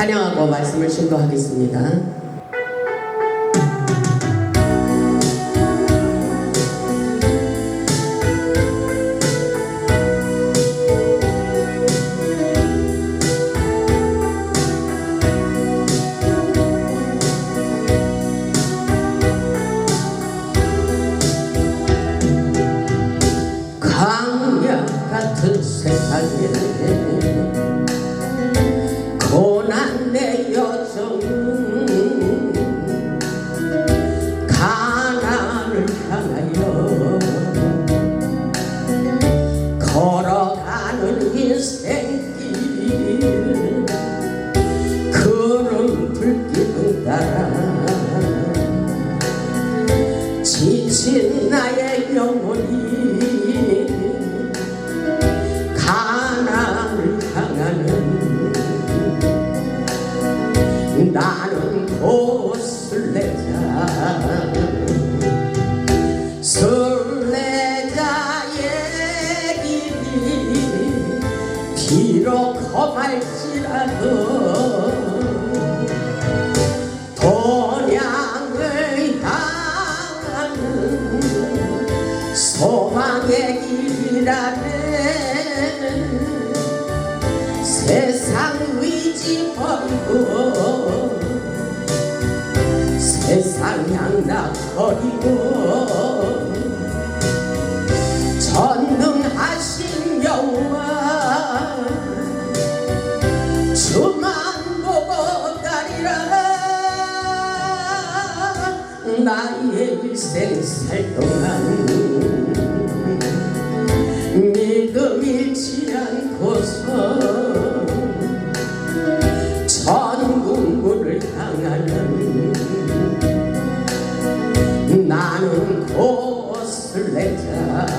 찬양하고 말씀을 신도하겠습니다. 세상 버리고 세상 양락 버리고 전능하신 여호와. 주만 보고 가리라. 나의 일생 살 동안 고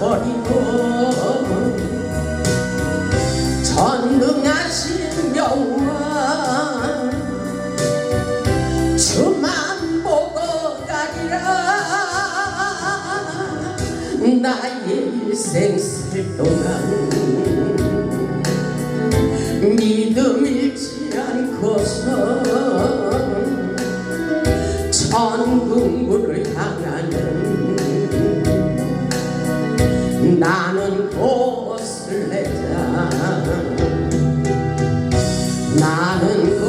버리고 전능하신 여호와 주만 보고 가리라. 나의 일생 살 동안 믿음 잃지 않고서 천국물을 나는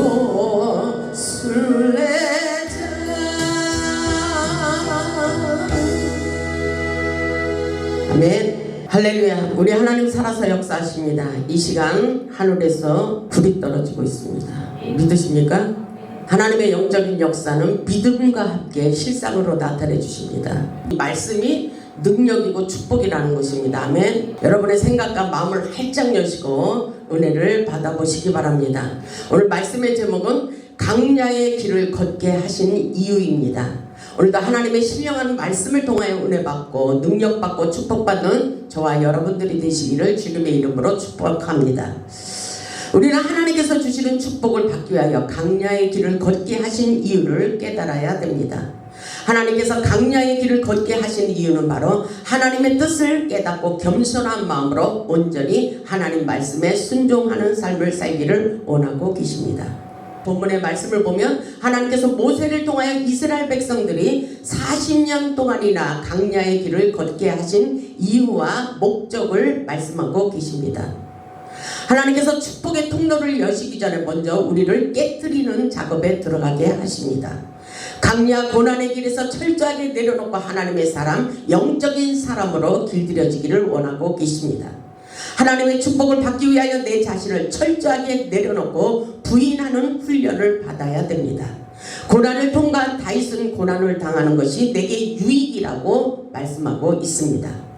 고슬래자. 아멘. 할렐루야. 우리 하나님 살아서 역사하십니다. 이 시간 하늘에서 불이 떨어지고 있습니다. 믿으십니까? 하나님의 영적인 역사는 믿음과 함께 실상으로 나타내 주십니다. 이 말씀이 능력이고 축복이라는 것입니다. 아멘. 여러분의 생각과 마음을 활짝 여시고 은혜를 받아보시기 바랍니다. 오늘 말씀의 제목은 강야의 길을 걷게 하신 이유입니다. 오늘도 하나님의 신령한 말씀을 통하여 은혜 받고 능력 받고 축복받는 저와 여러분들이 되시기를 주님의 이름으로 축복합니다. 우리는 하나님께서 주시는 축복을 받기 위하여 강야의 길을 걷게 하신 이유를 깨달아야 됩니다. 하나님께서 강야의 길을 걷게 하신 이유는 바로 하나님의 뜻을 깨닫고 겸손한 마음으로 온전히 하나님 말씀에 순종하는 삶을 살기를 원하고 계십니다. 본문의 말씀을 보면 하나님께서 모세를 통하여 이스라엘 백성들이 40년 동안이나 강야의 길을 걷게 하신 이유와 목적을 말씀하고 계십니다. 하나님께서 축복의 통로를 여시기 전에 먼저 우리를 깨뜨리는 작업에 들어가게 하십니다. 강야 고난의 길에서 철저하게 내려놓고 하나님의 사람, 영적인 사람으로 길들여지기를 원하고 계십니다. 하나님의 축복을 받기 위하여 내 자신을 철저하게 내려놓고 부인하는 훈련을 받아야 됩니다. 고난을 통과한 다윗은 고난을 당하는 것이 내게 유익이라고 말씀하고 있습니다.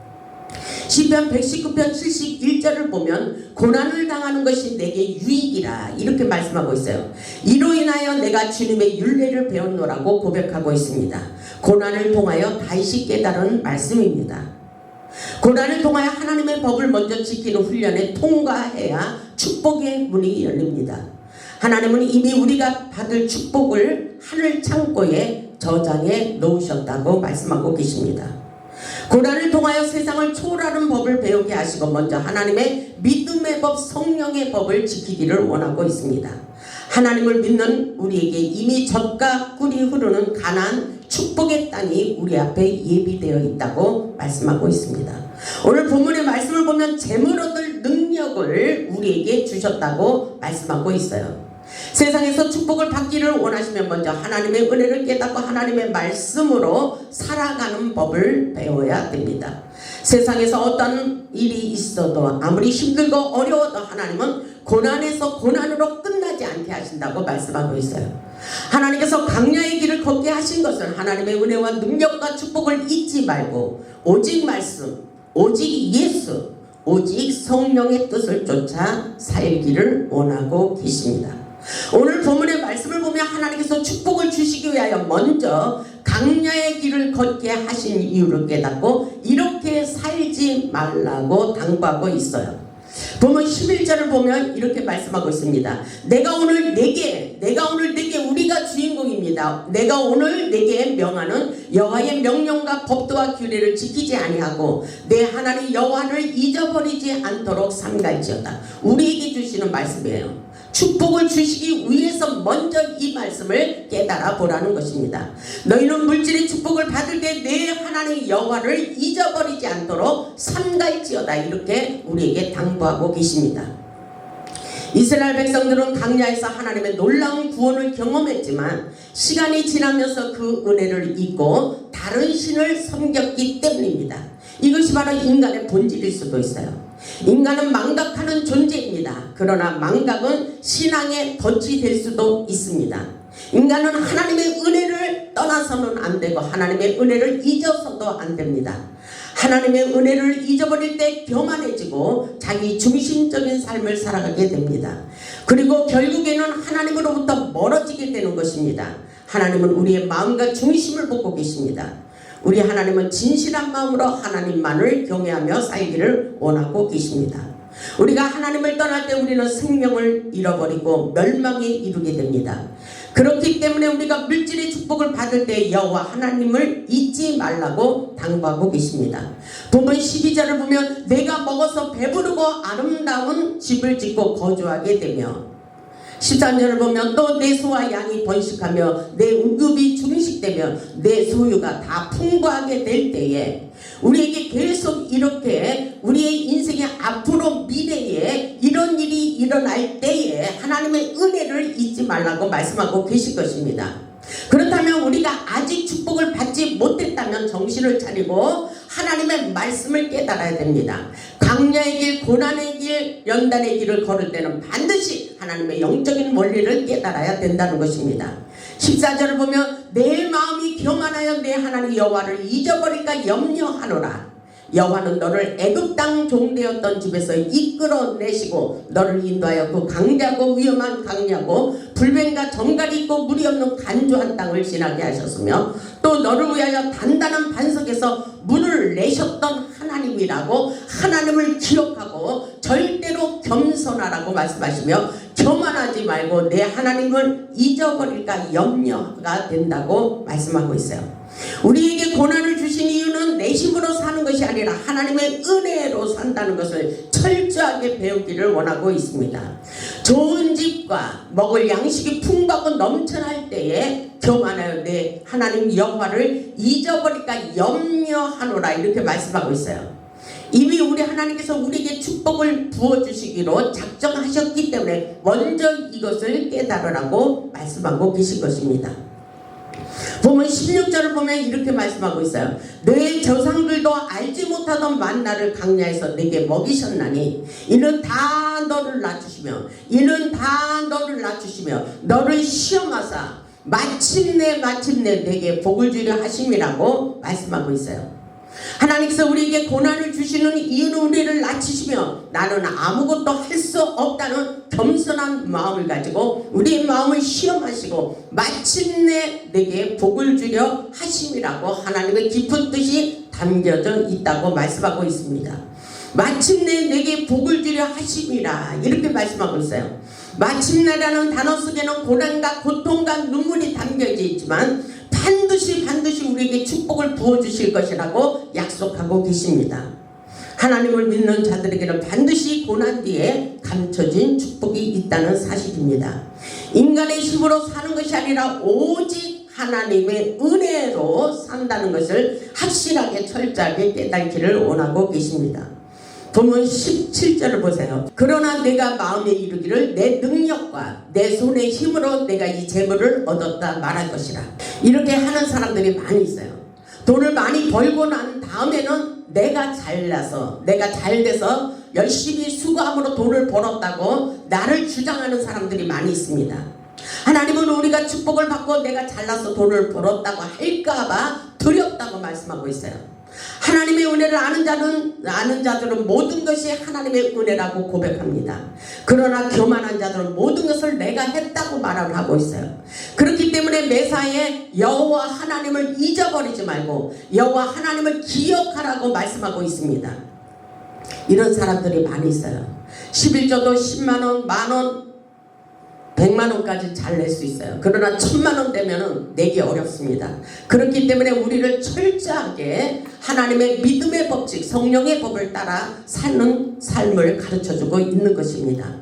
시편 119편 71절을 보면 고난을 당하는 것이 내게 유익이라 이렇게 말씀하고 있어요. 이로 인하여 내가 주님의 윤례를 배웠노라고 고백하고 있습니다. 고난을 통하여 다시 깨달은 말씀입니다. 고난을 통하여 하나님의 법을 먼저 지키는 훈련에 통과해야 축복의 문이 열립니다. 하나님은 이미 우리가 받을 축복을 하늘 창고에 저장해 놓으셨다고 말씀하고 계십니다. 고난을 통하여 세상을 초월하는 법을 배우게 하시고 먼저 하나님의 믿음의 법, 성령의 법을 지키기를 원하고 있습니다. 하나님을 믿는 우리에게 이미 젖과 꿀이 흐르는 가난 축복의 땅이 우리 앞에 예비되어 있다고 말씀하고 있습니다. 오늘 본문의 말씀을 보면 재물 얻을 능력을 우리에게 주셨다고 말씀하고 있어요. 세상에서 축복을 받기를 원하시면 먼저 하나님의 은혜를 깨닫고 하나님의 말씀으로 살아가는 법을 배워야 됩니다. 세상에서 어떤 일이 있어도 아무리 힘들고 어려워도 하나님은 고난에서 고난으로 끝나지 않게 하신다고 말씀하고 있어요. 하나님께서 강야의 길을 걷게 하신 것은 하나님의 은혜와 능력과 축복을 잊지 말고 오직 말씀, 오직 예수, 오직 성령의 뜻을 쫓아 살기를 원하고 계십니다. 오늘 본문의 말씀을 보면 하나님께서 축복을 주시기 위하여 먼저 강야의 길을 걷게 하신 이유를 깨닫고 이렇게 살지 말라고 당부하고 있어요. 보면 11절을 보면 이렇게 말씀하고 있습니다. 내가 오늘 내게 내가 오늘 내게 우리가 주인공입니다. 내가 오늘 내게 명하는 여호와의 명령과 법도와 규례를 지키지 아니하고 내 하나님 여호와를 잊어버리지 않도록 삼갈지어다. 우리에게 주시는 말씀이에요. 축복을 주시기 위해서 먼저 이 말씀을 깨달아 보라는 것입니다. 너희는 물질의 축복을 받을 때 내 하나님 여호와를 잊어버리지 않도록 삼갈지어다 이렇게 우리에게 당부하고 계십니다. 이스라엘 백성들은 강야에서 하나님의 놀라운 구원을 경험했지만 시간이 지나면서 그 은혜를 잊고 다른 신을 섬겼기 때문입니다. 이것이 바로 인간의 본질일 수도 있어요. 인간은 망각하는 존재입니다. 그러나 망각은 신앙의 덫이 될 수도 있습니다. 인간은 하나님의 은혜를 떠나서는 안 되고 하나님의 은혜를 잊어서도 안 됩니다. 하나님의 은혜를 잊어버릴 때 교만해지고 자기 중심적인 삶을 살아가게 됩니다. 그리고 결국에는 하나님으로부터 멀어지게 되는 것입니다. 하나님은 우리의 마음과 중심을 보고 계십니다. 우리 하나님은 진실한 마음으로 하나님만을 경외하며 살기를 원하고 계십니다. 우리가 하나님을 떠날 때 우리는 생명을 잃어버리고 멸망에 이르게 됩니다. 그렇기 때문에 우리가 물질의 축복을 받을 때 여호와 하나님을 잊지 말라고 당부하고 계십니다. 본문 12절을 보면 내가 먹어서 배부르고 아름다운 집을 짓고 거주하게 되며 13절을 보면 또 내 소와 양이 번식하며 내 응급이 중식되며 내 소유가 다 풍부하게 될 때에 우리에게 계속 이렇게 우리의 인생의 앞으로 미래에 이런 일이 일어날 때에 하나님의 은혜를 잊지 말라고 말씀하고 계실 것입니다. 그렇다면 우리가 아직 축복을 받지 못했다면 정신을 차리고 하나님의 말씀을 깨달아야 됩니다. 강야의 길, 고난의 길, 연단의 길을 걸을 때는 반드시 하나님의 영적인 원리를 깨달아야 된다는 것입니다. 14절을 보면 내 마음이 교만하여 내 하나님 여호와를 잊어버릴까 염려하노라. 여호와는 너를 애굽 땅 종되었던 집에서 이끌어내시고 너를 인도하여 그 강대하고 위험한 강야고 불뱀과 정갈이 있고 물이 없는 간조한 땅을 지나게 하셨으며 또 너를 위하여 단단한 반석에서 물을 내셨던 하나님이라고 하나님을 기억하고 절대로 겸손하라고 말씀하시며 교만하지 말고 내 하나님을 잊어버릴까 염려가 된다고 말씀하고 있어요. 우리에게 고난을 주신 이유는 내 힘으로 사는 것이 아니라 하나님의 은혜로 산다는 것을 철저하게 배우기를 원하고 있습니다. 좋은 집과 먹을 양식이 풍부하고 넘쳐날 때에 교만하여 내 하나님 여호와를 잊어버릴까 염려하노라 이렇게 말씀하고 있어요. 이미 우리 하나님께서 우리에게 축복을 부어주시기로 작정하셨기 때문에 먼저 이것을 깨달으라고 말씀하고 계신 것입니다. 보면 16절을 보면 이렇게 말씀하고 있어요. 내 조상들도 알지 못하던 만나를 강야에서 내게 먹이셨나니 이는 다 너를 낮추시며 이는 다 너를 낮추시며 너를 시험하사 마침내 마침내 내게 복을 주려 하심이라고 말씀하고 있어요. 하나님께서 우리에게 고난을 주시는 이유는 우리를 낮추시며 나는 아무것도 할 수 없다는 겸손한 마음을 가지고 우리의 마음을 시험하시고 마침내 내게 복을 주려 하심이라고 하나님의 깊은 뜻이 담겨져 있다고 말씀하고 있습니다. 마침내 내게 복을 주려 하심이라 이렇게 말씀하고 있어요. 마침내라는 단어 속에는 고난과 고통과 눈물이 담겨져 있지만 반드시 반드시 우리에게 축복을 부어주실 것이라고 약속하고 계십니다. 하나님을 믿는 자들에게는 반드시 고난 뒤에 감춰진 축복이 있다는 사실입니다. 인간의 힘으로 사는 것이 아니라 오직 하나님의 은혜로 산다는 것을 확실하게 철저하게 깨닫기를 원하고 계십니다. 본문 17절을 보세요. 그러나 내가 마음에 이르기를 내 능력과 내 손의 힘으로 내가 이 재물을 얻었다 말할 것이라. 이렇게 하는 사람들이 많이 있어요. 돈을 많이 벌고 난 다음에는 내가 잘나서 내가 잘 돼서 열심히 수고함으로 돈을 벌었다고 나를 주장하는 사람들이 많이 있습니다. 하나님은 우리가 축복을 받고 내가 잘나서 돈을 벌었다고 할까봐 두렵다고 말씀하고 있어요. 하나님의 은혜를 아는 자는 아는 자들은 모든 것이 하나님의 은혜라고 고백합니다. 그러나 교만한 자들은 모든 것을 내가 했다고 말을 하고 있어요. 그렇기 때문에 매사에 여호와 하나님을 잊어버리지 말고 여호와 하나님을 기억하라고 말씀하고 있습니다. 이런 사람들이 많이 있어요. 11조도 10만 원, 만 원, 100만 원까지 잘 낼 수 있어요. 그러나 천만 원 되면은 내기 어렵습니다. 그렇기 때문에 우리를 철저하게 하나님의 믿음의 법칙, 성령의 법을 따라 사는 삶을 가르쳐 주고 있는 것입니다.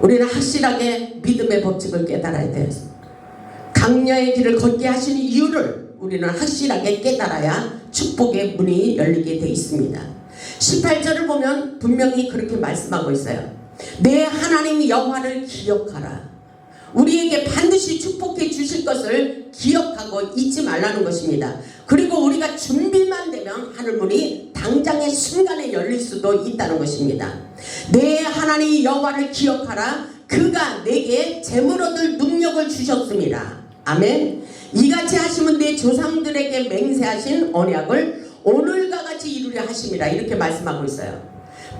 우리는 확실하게 믿음의 법칙을 깨달아야 돼요. 강야의 길을 걷게 하시는 이유를 우리는 확실하게 깨달아야 축복의 문이 열리게 돼 있습니다. 18절을 보면 분명히 그렇게 말씀하고 있어요. 내 하나님 여호와를 기억하라. 우리에게 반드시 축복해 주실 것을 기억하고 잊지 말라는 것입니다. 그리고 우리가 준비만 되면 하늘문이 당장의 순간에 열릴 수도 있다는 것입니다. 내 하나님 여호와를 기억하라. 그가 내게 재물 얻을 능력을 주셨습니다. 아멘. 이같이 하시면 내 조상들에게 맹세하신 언약을 오늘과 같이 이루려 하심이라 이렇게 말씀하고 있어요.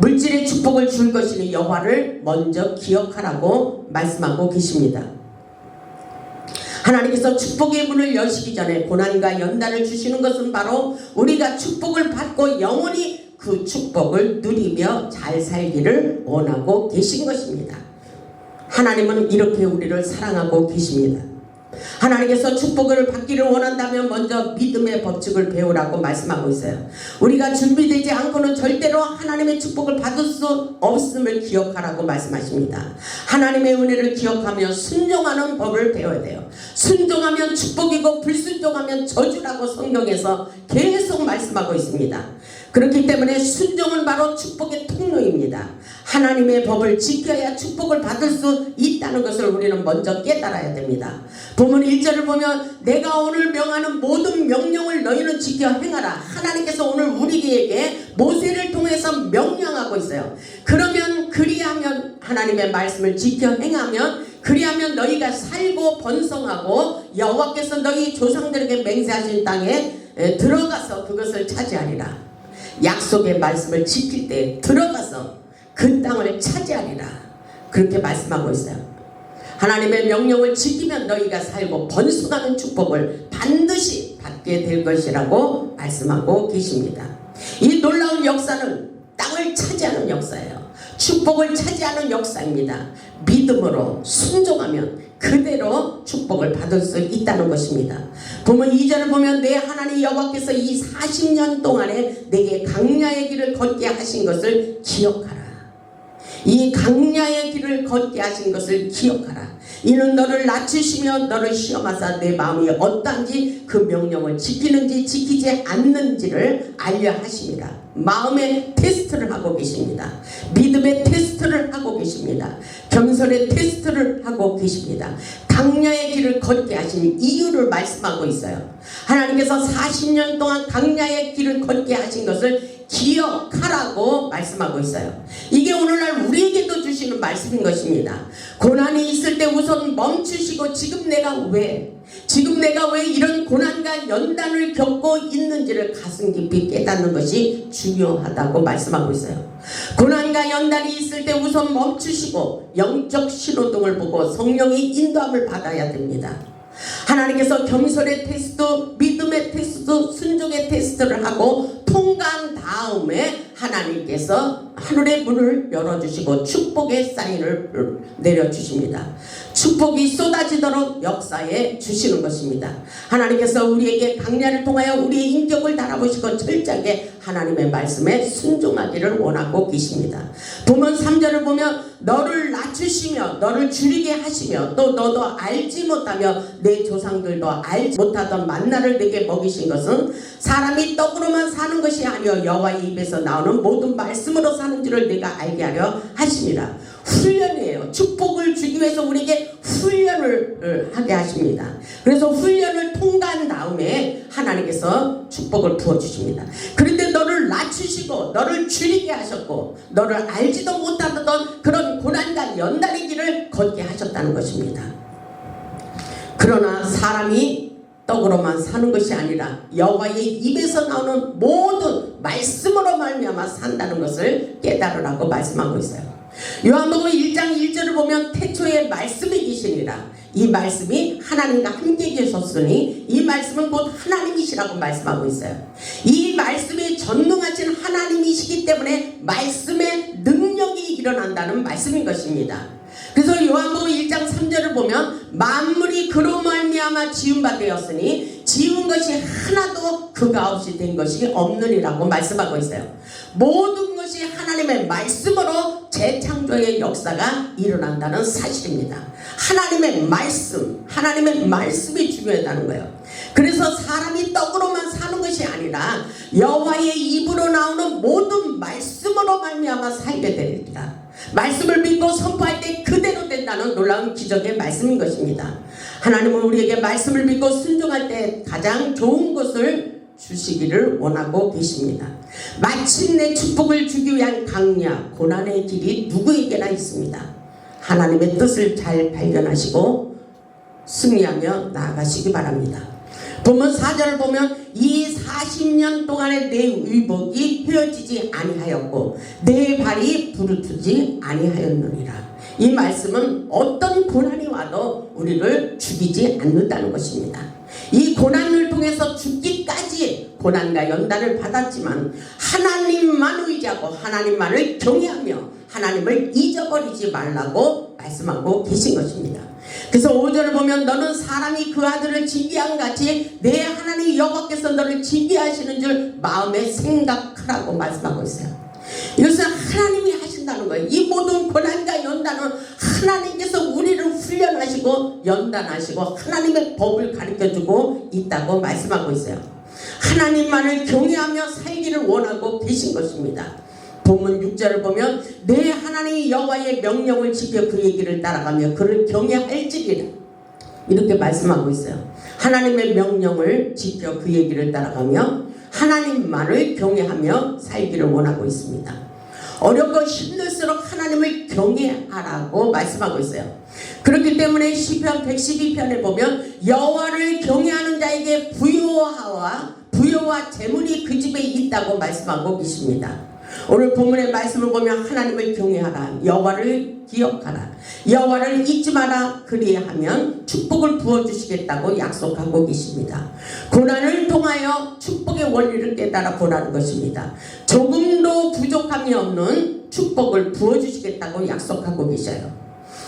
물질의 축복을 줄 것이니 여호와를 먼저 기억하라고 말씀하고 계십니다. 하나님께서 축복의 문을 여시기 전에 고난과 연단을 주시는 것은 바로 우리가 축복을 받고 영원히 그 축복을 누리며 잘 살기를 원하고 계신 것입니다. 하나님은 이렇게 우리를 사랑하고 계십니다. 하나님께서 축복을 받기를 원한다면 먼저 믿음의 법칙을 배우라고 말씀하고 있어요. 우리가 준비되지 않고는 절대로 하나님의 축복을 받을 수 없음을 기억하라고 말씀하십니다. 하나님의 은혜를 기억하며 순종하는 법을 배워야 돼요. 순종하면 축복이고 불순종하면 저주라고 성경에서 계속 말씀하고 있습니다. 그렇기 때문에 순종은 바로 축복의 통로입니다. 하나님의 법을 지켜야 축복을 받을 수 있다는 것을 우리는 먼저 깨달아야 됩니다. 본문 1절을 보면 내가 오늘 명하는 모든 명령을 너희는 지켜 행하라. 하나님께서 오늘 우리에게 모세를 통해서 명령하고 있어요. 그러면 그리하면 하나님의 말씀을 지켜 행하면 그리하면 너희가 살고 번성하고 여호와께서 너희 조상들에게 맹세하신 땅에 들어가서 그것을 차지하리라. 약속의 말씀을 지킬 때 들어가서 그 땅을 차지하리라. 그렇게 말씀하고 있어요. 하나님의 명령을 지키면 너희가 살고 번성하는 축복을 반드시 받게 될 것이라고 말씀하고 계십니다. 이 놀라운 역사는 땅을 차지하는 역사예요. 축복을 차지하는 역사입니다. 믿음으로 순종하면 그대로 축복을 받을 수 있다는 것입니다. 보면 2절을 보면 내 하나님 여호와께서 이 40년 동안에 내게 강야의 길을 걷게 하신 것을 기억하라. 이 강야의 길을 걷게 하신 것을 기억하라. 이는 너를 낮추시며 너를 시험하사 내 마음이 어떠한지 그 명령을 지키는지 지키지 않는지를 알려 하십니다. 마음의 테스트를 하고 계십니다. 믿음의 테스트를 하고 계십니다. 겸손의 테스트를 하고 계십니다. 강야의 길을 걷게 하신 이유를 말씀하고 있어요. 하나님께서 40년 동안 강야의 길을 걷게 하신 것을 기억하라고 말씀하고 있어요. 이게 오늘날 우리에게도 주시는 말씀인 것입니다. 고난이 있을 때 우선 멈추시고 지금 내가 왜, 지금 내가 왜 이런 고난과 연단을 겪고 있는지를 가슴 깊이 깨닫는 것이 중요하다고 말씀하고 있어요. 고난과 연단이 있을 때 우선 멈추시고 영적 신호등을 보고 성령의 인도함을 받아야 됩니다. 하나님께서 겸손의 테스트, 믿음의 테스트, 순종의 테스트를 하고 통과한 다음에 하나님께서 하늘의 문을 열어주시고 축복의 사인을 내려주십니다. 축복이 쏟아지도록 역사에 주시는 것입니다. 하나님께서 우리에게 강야를 통하여 우리의 인격을 달아보시고 철저하게 하나님의 말씀에 순종하기를 원하고 계십니다. 보면 3절을 보면 너를 낮추시며 너를 줄이게 하시며 또 너도 알지 못하며 내 조상들도 알지 못하던 만나를 내게 먹이신 것은 사람이 떡으로만 사는 것이 아니여 여호와의 입에서 나오는 모든 말씀으로 사는 줄을 내가 알게 하려 하십니다. 훈련이에요. 축복을 주기 위해서 우리에게 훈련을 하게 하십니다. 그래서 훈련을 통과한 다음에 하나님께서 축복을 부어주십니다. 그런데 너를 낮추시고 너를 줄이게 하셨고 너를 알지도 못하던 그런 고난과 연단의 길을 걷게 하셨다는 것입니다. 그러나 사람이 떡으로만 사는 것이 아니라 여호와의 입에서 나오는 모든 말씀으로 말미암아 산다는 것을 깨달으라고 말씀하고 있어요. 요한복음 1장 1절을 보면 태초에 말씀이 계시니라 이 말씀이 하나님과 함께 계셨으니 이 말씀은 곧 하나님이시라고 말씀하고 있어요. 이 말씀이 전능하신 하나님이시기 때문에 말씀의 능력이 일어난다는 말씀인 것입니다. 그래서 요한복음 1장 3절을 보면 만물 이 그로 말미암아 바 되었으니 지은 것이 하나도 그가 없이 된 것이 없느니라고 말씀하고 있어요. 모든 것이 하나님의 말씀으로 재창조의 역사가 일어난다는 사실입니다. 하나님의 말씀, 하나님의 말씀이 중요하다는 거예요. 그래서 사람이 떡으로만 사는 것이 아니라 여호와의 입으로 나오는 모든 말씀으로 말미암아 살게 되리라. 말씀을 믿고 선포할 때 그대로 된다는 놀라운 기적의 말씀인 것입니다. 하나님은 우리에게 말씀을 믿고 순종할 때 가장 좋은 것을 주시기를 원하고 계십니다. 마침내 축복을 주기 위한 강야, 고난의 길이 누구에게나 있습니다. 하나님의 뜻을 잘 발견하시고 승리하며 나아가시기 바랍니다. 보면 4절을 보면 이 40년 동안의 내 의복이 헤어지지 아니하였고 내 발이 부르트지 아니하였느니라. 이 말씀은 어떤 고난이 와도 우리를 죽이지 않는다는 것입니다. 이 고난을 통해서 죽기까지 고난과 연단을 받았지만 하나님만 의지하고 하나님만을 경외하며 하나님을 잊어버리지 말라고 말씀하고 계신 것입니다. 그래서 5절을 보면 너는 사람이 그 아들을 징계한 같이 내 하나님 여호와께서 너를 징계하시는 줄 마음에 생각하라고 말씀하고 있어요. 이것은 하나님이 하신다는 거예요. 이 모든 고난과 연단은 하나님께서 우리를 훈련하시고 연단하시고 하나님의 법을 가르쳐주고 있다고 말씀하고 있어요. 하나님만을 경외하며 살기를 원하고 계신 것입니다. 본문 6절을 보면 내 하나님 여호와의 명령을 지켜 그 얘기를 따라가며 그를 경외할지니라 이렇게 말씀하고 있어요. 하나님의 명령을 지켜 그 얘기를 따라가며 하나님만을 경외하며 살기를 원하고 있습니다. 어렵고 힘들수록 하나님을 경외하라고 말씀하고 있어요. 그렇기 때문에 시편 112편에 보면 여호와를 경외하는 자에게 부요와 부요와 재물이 그 집에 있다고 말씀하고 계십니다. 오늘 본문의 말씀을 보면 하나님을 경외하라 여호와를 기억하라 여호와를 잊지 마라 그리하면 축복을 부어 주시겠다고 약속하고 계십니다. 고난을 통하여 축복의 원리를 깨달아 보라는 것입니다. 조금도 부족함이 없는 축복을 부어 주시겠다고 약속하고 계셔요.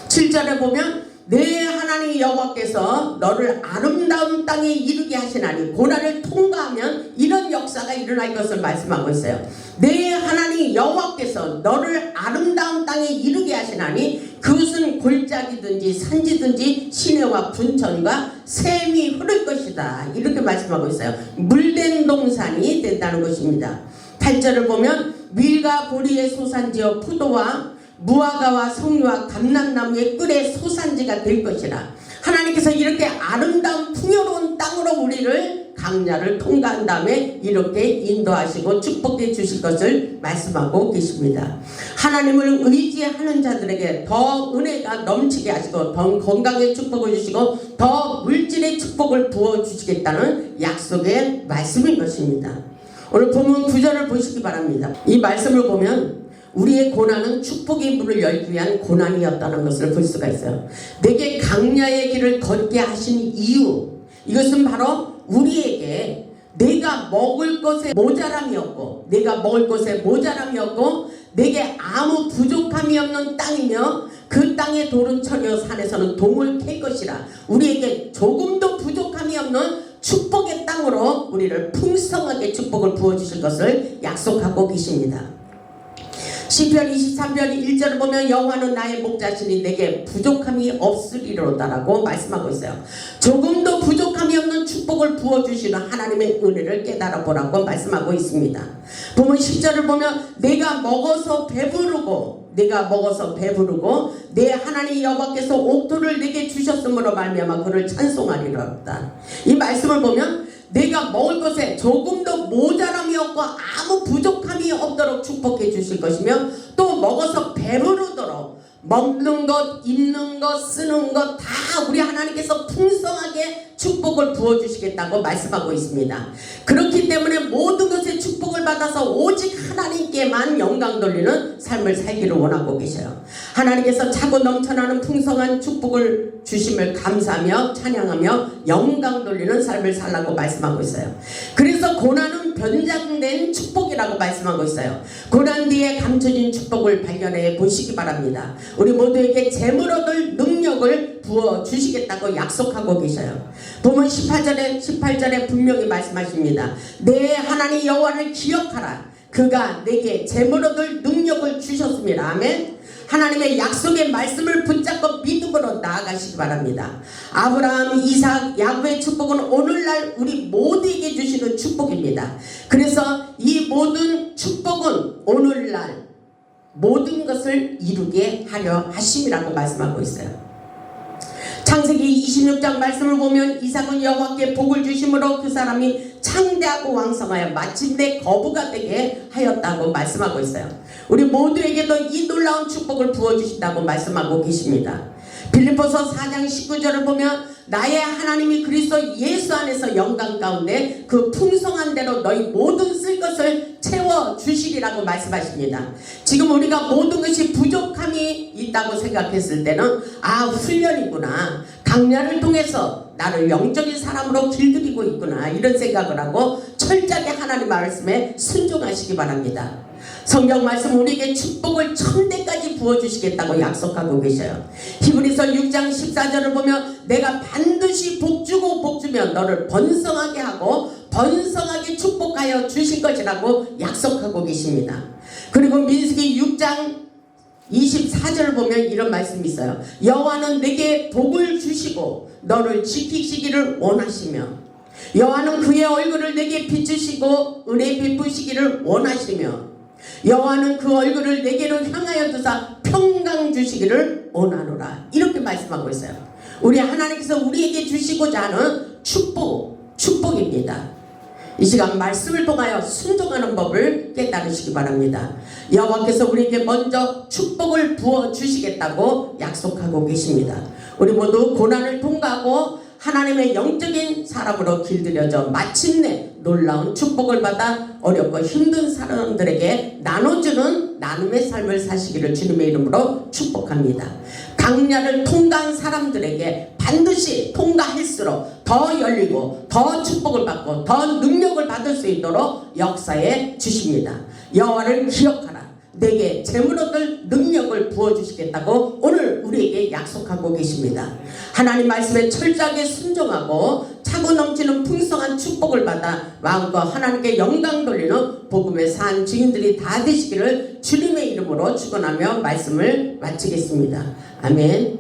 7절에 보면 내 하나님 여호와께서 너를 아름다운 땅에 이르게 하시나니 고난을 통과하면 이런 역사가 일어날 것을 말씀하고 있어요. 내 하나님 여호와께서 너를 아름다운 땅에 이르게 하시나니 그것은 골짜기든지 산지든지 시내와 분천과 샘이 흐를 것이다. 이렇게 말씀하고 있어요. 물된 동산이 된다는 것입니다. 8절을 보면 밀과 보리의 소산지여 포도와 무화과와 성류와 감람나무의 꿀의 소산지가 될 것이라. 하나님께서 이렇게 아름다운 풍요로운 땅으로 우리를 강야를 통과한 다음에 이렇게 인도하시고 축복해 주실 것을 말씀하고 계십니다. 하나님을 의지하는 자들에게 더 은혜가 넘치게 하시고 더 건강의 축복을 주시고 더 물질의 축복을 부어 주시겠다는 약속의 말씀인 것입니다. 오늘 본문 구절을 보시기 바랍니다. 이 말씀을 보면 우리의 고난은 축복의 문을 열기 위한 고난이었다는 것을 볼 수가 있어요. 내게 강야의 길을 걷게 하신 이유 이것은 바로 우리에게 내가 먹을 것에 모자람이었고 내가 먹을 것에 모자람이었고 내게 아무 부족함이 없는 땅이며 그 땅의 돌은 철이어 산에서는 동을 캘 것이라 우리에게 조금도 부족함이 없는 축복의 땅으로 우리를 풍성하게 축복을 부어주실 것을 약속하고 계십니다. 시편 23편 1절을 보면 여호와는 나의 목자시니 내게 부족함이 없으리로다라고 말씀하고 있어요. 조금도 부족함이 없는 축복을 부어주시는 하나님의 은혜를 깨달아 보라고 말씀하고 있습니다. 보면 10절을 보면 내가 먹어서 배부르고 내가 먹어서 배부르고 내 하나님 여호와께서 옥토를 내게 주셨으므로 말미암아 그를 찬송하리로다. 이 말씀을 보면 내가 먹을 것에 조금도 모자람이 없고 아무 부족함이 없도록 축복해 주실 것이며 또 먹어서 배부르도록 먹는 것, 입는 것, 쓰는 것 다 우리 하나님께서 풍성하게 축복을 부어주시겠다고 말씀하고 있습니다. 그렇기 때문에 모든 것에 축복을 받아서 오직 하나님께만 영광 돌리는 삶을 살기를 원하고 계셔요. 하나님께서 차고 넘쳐나는 풍성한 축복을 주심을 감사하며 찬양하며 영광 돌리는 삶을 살라고 말씀하고 있어요. 그래서 고난은 변장된 축복이라고 말씀하고 있어요. 고난 뒤에 감춰진 축복을 발견해 보시기 바랍니다. 우리 모두에게 재물 얻을 능력을 부어 주시겠다고 약속하고 계셔요. 보면 18절에 18절에 분명히 말씀하십니다. 내 하나님 여호와를 기억하라. 그가 내게 재물 얻을 능력을 주셨습니다. 아멘. 하나님의 약속의 말씀을 붙잡고 믿음으로 나아가시기 바랍니다. 아브라함, 이삭, 야곱의 축복은 오늘날 우리 모두에게 주시는 축복입니다. 그래서 이 모든 축복은 오늘날 모든 것을 이루게 하려 하심이라고 말씀하고 있어요. 창세기 26장 말씀을 보면 이삭은 여호와께 복을 주심으로 그 사람이 창대하고 왕성하여 마침내 거부가 되게 하였다고 말씀하고 있어요. 우리 모두에게도 이 놀라운 축복을 부어주신다고 말씀하고 계십니다. 빌립보서 4장 19절을 보면 나의 하나님이 그리스도 예수 안에서 영광 가운데 그 풍성한 대로 너희 모든 쓸 것을 채워 주시리라고 말씀하십니다. 지금 우리가 모든 것이 부족함이 있다고 생각했을 때는 아 훈련이구나. 강야를 통해서 나를 영적인 사람으로 길들이고 있구나 이런 생각을 하고 철저하게 하나님 말씀에 순종하시기 바랍니다. 성경 말씀 우리에게 축복을 천대까지 부어주시겠다고 약속하고 계셔요. 히브리서 6장 14절을 보면 내가 반드시 복주고 복주면 너를 번성하게 하고 번성하게 축복하여 주실 것이라고 약속하고 계십니다. 그리고 민수기 6장 24절을 보면 이런 말씀이 있어요. 여호와는 내게 복을 주시고 너를 지키시기를 원하시며 여호와는 그의 얼굴을 내게 비추시고 은혜 베푸시기를 원하시며 여호와는 그 얼굴을 내게로 향하여 두사 평강 주시기를 원하노라 이렇게 말씀하고 있어요. 우리 하나님께서 우리에게 주시고자 하는 축복 축복입니다. 이 시간 말씀을 통하여 순종하는 법을 깨달으시기 바랍니다. 여호와께서 우리에게 먼저 축복을 부어 주시겠다고 약속하고 계십니다. 우리 모두 고난을 통과하고 하나님의 영적인 사람으로 길들여져 마침내 놀라운 축복을 받아 어렵고 힘든 사람들에게 나눠주는 나눔의 삶을 사시기를 주님의 이름으로 축복합니다. 강야를 통과한 사람들에게 반드시 통과할수록 더 열리고 더 축복을 받고 더 능력을 받을 수 있도록 역사에 주십니다. 여호와를 기억하라. 내게 재물 얻을 능력을 부어주시겠다고 오늘 우리에게 약속하고 계십니다. 하나님 말씀에 철저하게 순종하고 차고 넘치는 풍성한 축복을 받아 마음과 하나님께 영광 돌리는 복음의 산 증인들이 다 되시기를 주님의 이름으로 축원하며 말씀을 마치겠습니다. 아멘.